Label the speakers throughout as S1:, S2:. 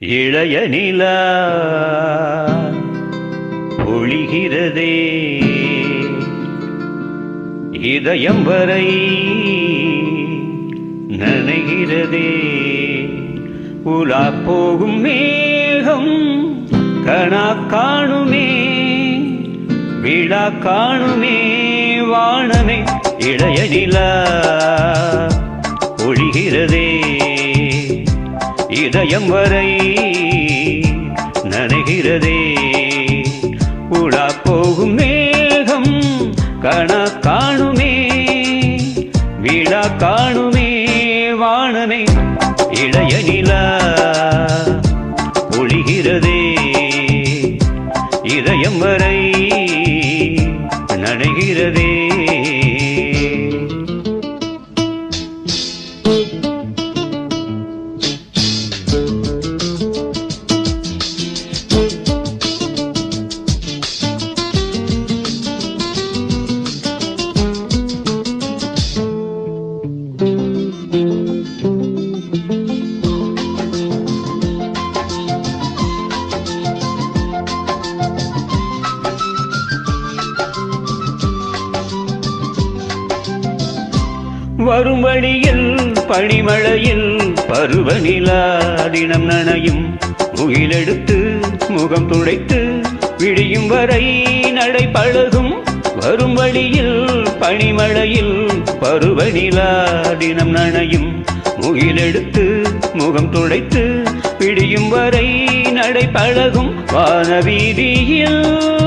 S1: இளைய நிலா ஒழிகிறதே இதயம் வரை நனைகிறதே. உலா போகும் மேகம் கணா காணுமே. விழா காணுமே வானமே. இளைய நிலா ஒழிகிறதே இதயம் வரை நனைகிறதே. உடா போகும் மேகம் கண காணுமே விழா காணுமே வானமே. இளைய நிலா ஒழிகிறதே இதயம் வரை நனைகிறதே. வரும் வழியில் பனிமழையில் பருவநிலா தினம் நனையும். முகிலெடுத்து முகம் துடைத்து விடியும் வரை நடை பழகும். வரும் வழியில் பனிமழையில் பருவநிலா தினம் நனையும். முகிலெடுத்து முகம் துடைத்து பிடியும் வரை நடை பழகும். வானவீதியில் வீதியில்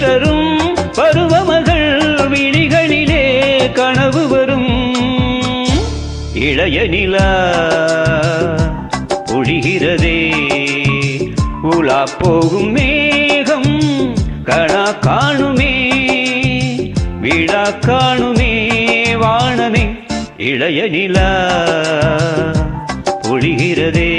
S1: தரும் பருவமகள் விழிகளிலே கனவு வரும். இளைய நிலா ஒழிகிறதே உலா போகும் மேகம் கணா காணுமே விழா காணுமே வானமே. இளைய நிலா ஒழிகிறதே.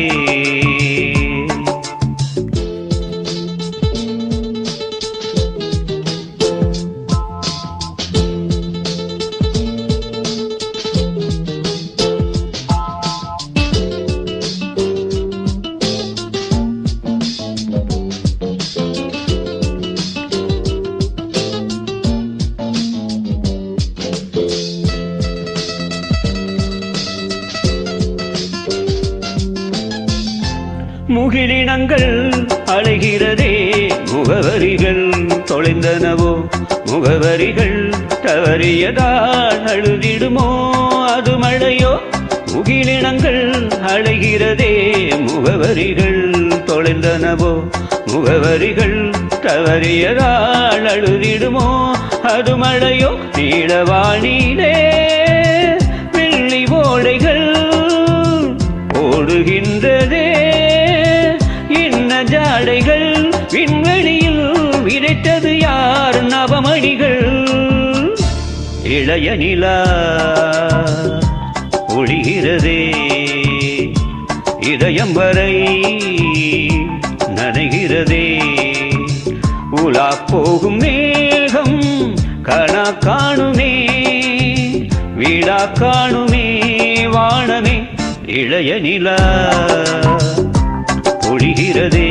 S1: முகிலினங்கள் அழைகிறதே. முகவரிகள் தொலைந்தனவோ? முகவரிகள் தவறியதால் அழுதிடுமோ? அது மழையோ? முகிலினங்கள் அழைகிறதே. முகவரிகள் தொலைந்தனவோ? முகவரிகள் தவறியதால் அழுதிடுமோ? அது மழையோ? நீளவானிலே இளைய நிலா ஒழிகிறதே இதயம் வரை நனைகிறதே. உலா போகும் மேகம் கணா காணுமே வீடா காணுமே வானமே. இளைய நிலா ஒழிகிறதே